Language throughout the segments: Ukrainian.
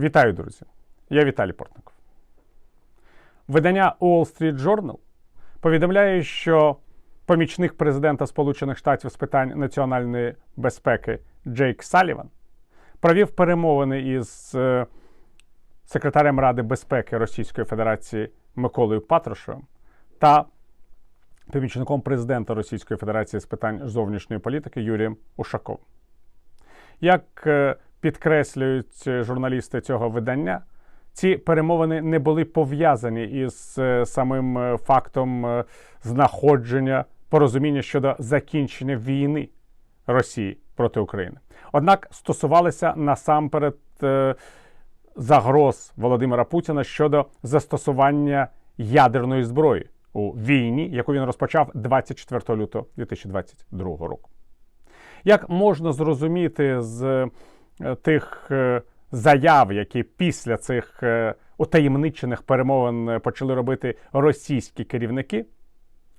Вітаю, друзі! Я Віталій Портников. Видання Wall Street Journal повідомляє, що помічник президента Сполучених Штатів з питань національної безпеки Джейк Саліван провів перемовини із е, секретарем Ради безпеки Російської Федерації Миколою Патрушевим та помічником президента Російської Федерації з питань зовнішньої політики Юрієм Ушаковим. Як е, підкреслюють журналісти цього видання, ці перемовини не були пов'язані із е, самим е, фактом е, знаходження порозуміння щодо закінчення війни Росії проти України. Однак стосувалися насамперед загроз Володимира Путіна щодо застосування ядерної зброї у війні, яку він розпочав 24 лютого 2022 року. Як можна зрозуміти з тих е, заяв, які після цих е, утаємничених перемовин е, почали робити російські керівники,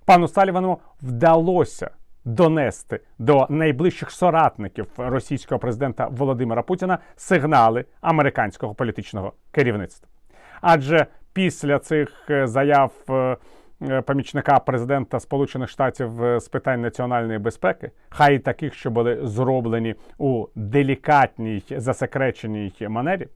пану Салівану вдалося донести до найближчих соратників російського президента Володимира Путіна сигнали американського політичного керівництва. Адже після цих е, заяв е, е, помічника президента Сполучених Штатів е, з питань національної безпеки, хай і таких, що були зроблені у делікатній засекреченій манері,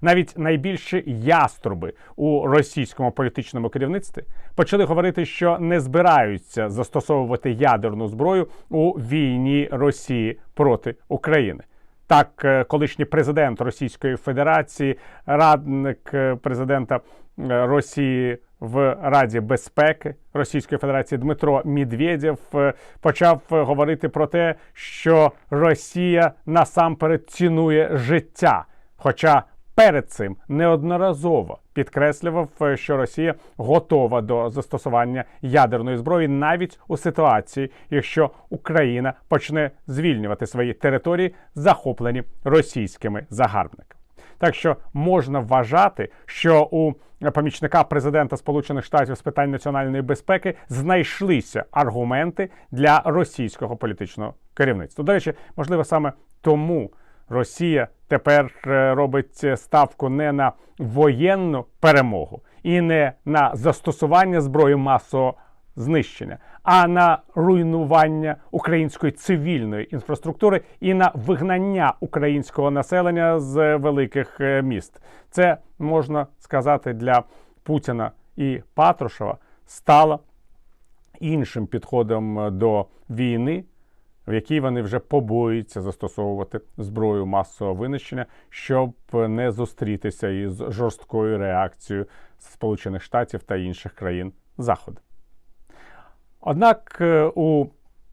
навіть найбільші яструби у російському політичному керівництві почали говорити, що не збираються застосовувати ядерну зброю у війні Росії проти України. Так, е, колишній президент Російської Федерації, радник е, президента е, Росії в Раді безпеки Російської Федерації Дмитро Медведєв е, почав е, говорити про те, що Росія насамперед цінує життя. Хоча перед цим неодноразово підкреслював, е, що Росія готова до застосування ядерної зброї навіть у ситуації, якщо Україна почне звільнювати свої території, захоплені російськими загарбниками. Так що можна вважати, що у помічника президента Сполучених Штатів з питань національної безпеки знайшлися аргументи для російського політичного керівництва. До речі, можливо, саме тому Росія тепер е, робить ставку не на воєнну перемогу і не на застосування зброї масового знищення, а на руйнування української цивільної інфраструктури і на вигнання українського населення з великих е, міст. Це можна сказати для Путіна і Патрушева стало іншим підходом е, до війни, в якій вони вже побоюються застосовувати зброю масового винищення, щоб не зустрітися із жорсткою реакцією Сполучених Штатів та інших країн Заходу. Однак е, у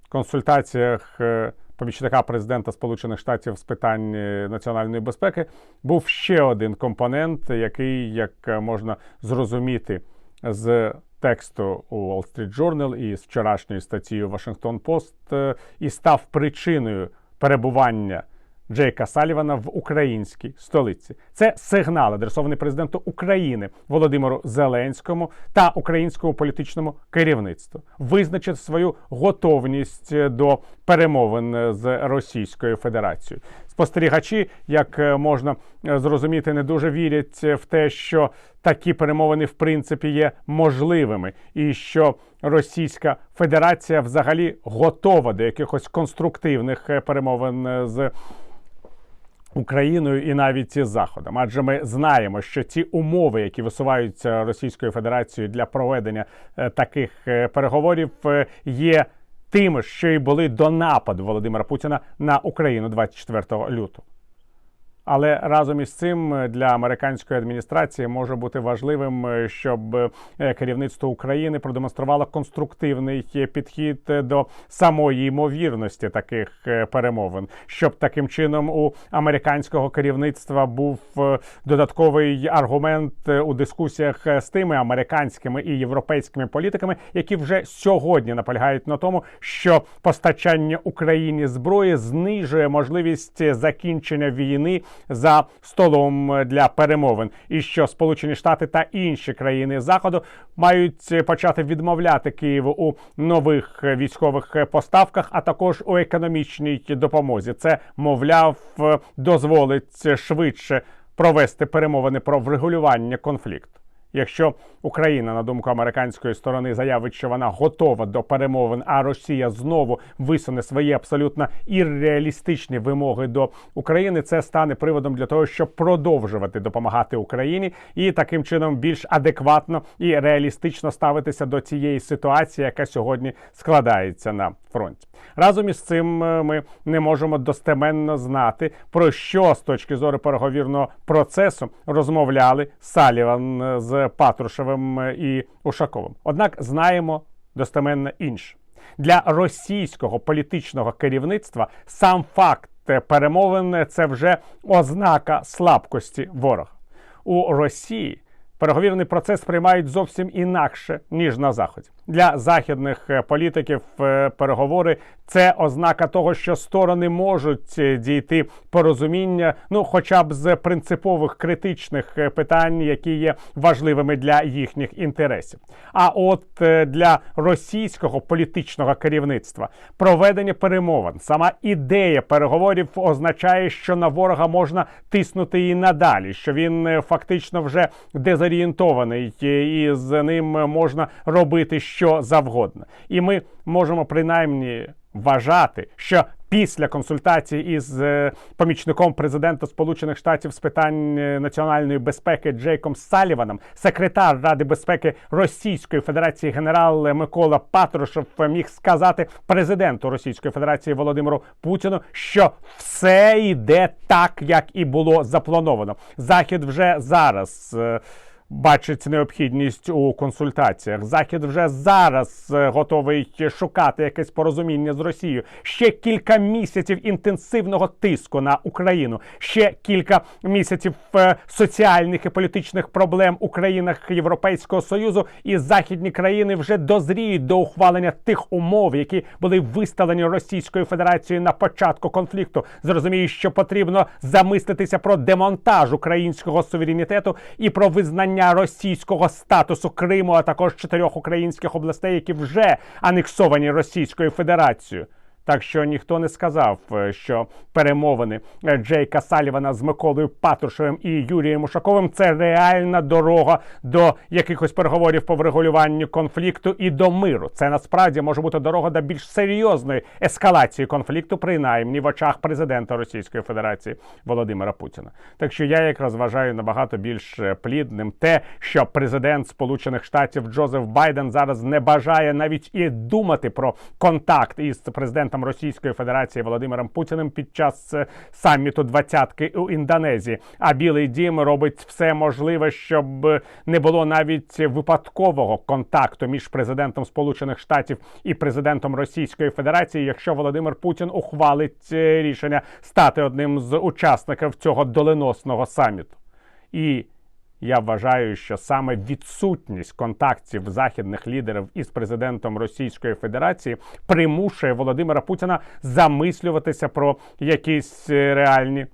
консультаціях е, помічника президента Сполучених Штатів з питань е, національної безпеки був ще один компонент, який, як можна зрозуміти з тексту у Wall Street Journal і з вчорашньої статті у Washington Post, і став причиною перебування. Джейка Салівана в українській столиці. Це сигнал, адресований президенту України Володимиру Зеленському та українському політичному керівництву, визначити свою готовність до перемовин з Російською Федерацією. Спостерігачі, як можна зрозуміти, не дуже вірять в те, що такі перемовини в принципі є можливими, і що Російська Федерація взагалі готова до якихось конструктивних перемовин з. Україною і навіть із Заходом, адже ми знаємо, що ті умови, які висуваються Російською Федерацією для проведення е, таких е, переговорів, е, є тими, що й були до нападу Володимира Путіна на Україну 24 лютого. Але разом із цим для американської адміністрації може бути важливим, е, щоб е, керівництво України продемонструвало конструктивний підхід до самої ймовірності таких е, перемовин, щоб таким чином у американського керівництва був додатковий аргумент у дискусіях з тими американськими і європейськими політиками, які вже сьогодні наполягають на тому, що постачання Україні зброї знижує можливість закінчення війни за столом для перемовин, і що Сполучені Штати та інші країни Заходу мають почати відмовляти Києву у нових військових поставках, а також у економічній допомозі. Це мовляв дозволить швидше. провести перемовини про врегулювання конфлікту. Якщо Україна, на думку американської сторони, заявить, що вона готова до перемовин, а Росія знову висуне свої абсолютно ірреалістичні вимоги до України, це стане приводом для того, щоб продовжувати допомагати Україні і таким чином більш адекватно і реалістично ставитися до цієї ситуації, яка сьогодні складається на фронті. Разом із цим е, ми не можемо достеменно знати про що з точки зору переговірного процесу розмовляли Саліван е, Патрушевим е, і Ушаковим. Однак знаємо достеменно інше для російського політичного керівництва сам факт перемовин це вже ознака слабкості ворога у Росії. Переговірний процес сприймають зовсім інакше ніж на заході для західних е, політиків. е, Переговори це ознака того, що сторони можуть е, дійти порозуміння, ну хоча б з принципових критичних питань, які є важливими для їхніх інтересів. А от для російського політичного керівництва проведення перемовин, сама ідея переговорів означає, що на ворога можна тиснути і надалі, що він фактично вже дезорієнтований, е, і з ним можна робити що завгодно. І ми можемо принаймні вважати, що після консультації із е, помічником президента Сполучених Штатів з питань е, національної безпеки Джейком Саліваном, секретар Ради безпеки Російської Федерації генерал Микола Патрушев міг сказати президенту Російської Федерації Володимиру Путіну, що все йде так, як і було заплановано. Захід вже зараз. Бачить необхідність у консультаціях. Захід вже зараз е, готовий шукати якесь порозуміння з Росією. Ще кілька місяців інтенсивного тиску на Україну, ще кілька місяців е, соціальних і політичних проблем у країнах Європейського союзу, і західні країни вже дозріють до ухвалення тих умов, які були виставлені Російською Федерацією на початку конфлікту. Зрозуміють, що потрібно замислитися про демонтаж українського суверенітету і про визнання російського статусу Криму, а також чотирьох українських областей, які вже анексовані Російською Федерацією. Так що ніхто не сказав, е, що перемовини е, Джейка Салівана з Миколою Патрушевим і Юрієм Ушаковим це реальна дорога до якихось переговорів по врегулюванню конфлікту і до миру. Це насправді може бути дорога до більш серйозної ескалації конфлікту, принаймні в очах президента Російської Федерації Володимира Путіна. Так що я якраз вважаю набагато більш е, плідним те, що президент Сполучених Штатів Джозеф Байден зараз не бажає навіть і думати про контакт із президентом Російської Федерації Володимиром Путіним під час е, саміту двадцятки у Індонезії. А Білий Дім робить все можливе, щоб не було навіть випадкового контакту між президентом Сполучених Штатів і президентом Російської Федерації, якщо Володимир Путін ухвалить е, рішення стати одним з учасників цього доленосного саміту. І я вважаю, що саме відсутність контактів західних лідерів із президентом Російської Федерації примушує Володимира Путіна замислюватися про якісь е, реальні.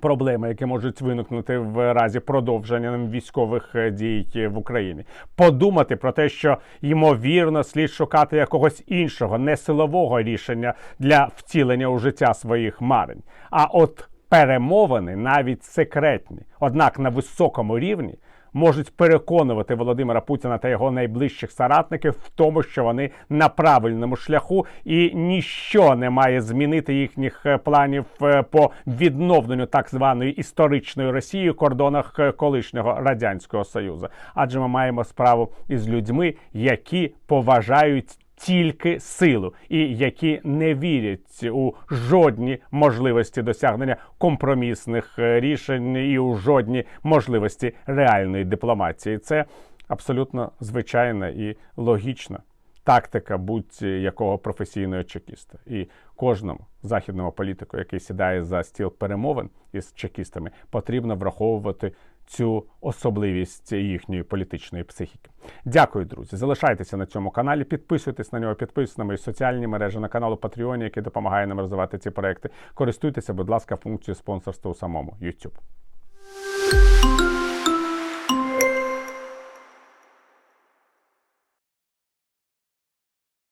Проблеми, які можуть виникнути в разі продовження військових е, дій в Україні, подумати про те, що ймовірно слід шукати якогось іншого несилового рішення для втілення у життя своїх марень. А от перемовини, навіть секретні, однак на високому рівні, можуть переконувати Володимира Путіна та його найближчих соратників в тому, що вони на правильному шляху, і ніщо не має змінити їхніх е, планів е, по відновленню так званої історичної Росії в кордонах е, колишнього радянського союзу. Адже ми маємо справу із людьми, які поважають тільки силу, і які не вірять у жодні можливості досягнення компромісних е, рішень і у жодні можливості реальної дипломатії. Це абсолютно звичайна і логічна тактика будь-якого професійного чекіста. І кожному західному політику, який сідає за стіл перемовин із чекістами, потрібно враховувати цю особливість їхньої політичної психіки. Дякую, друзі. Залишайтеся на цьому каналі, підписуйтесь на нього, підписуйтесь на мої соціальні мережі на каналу Patreon, який допомагає нам розвивати ці проекти. Користуйтеся, будь ласка, функцією спонсорства у самому YouTube.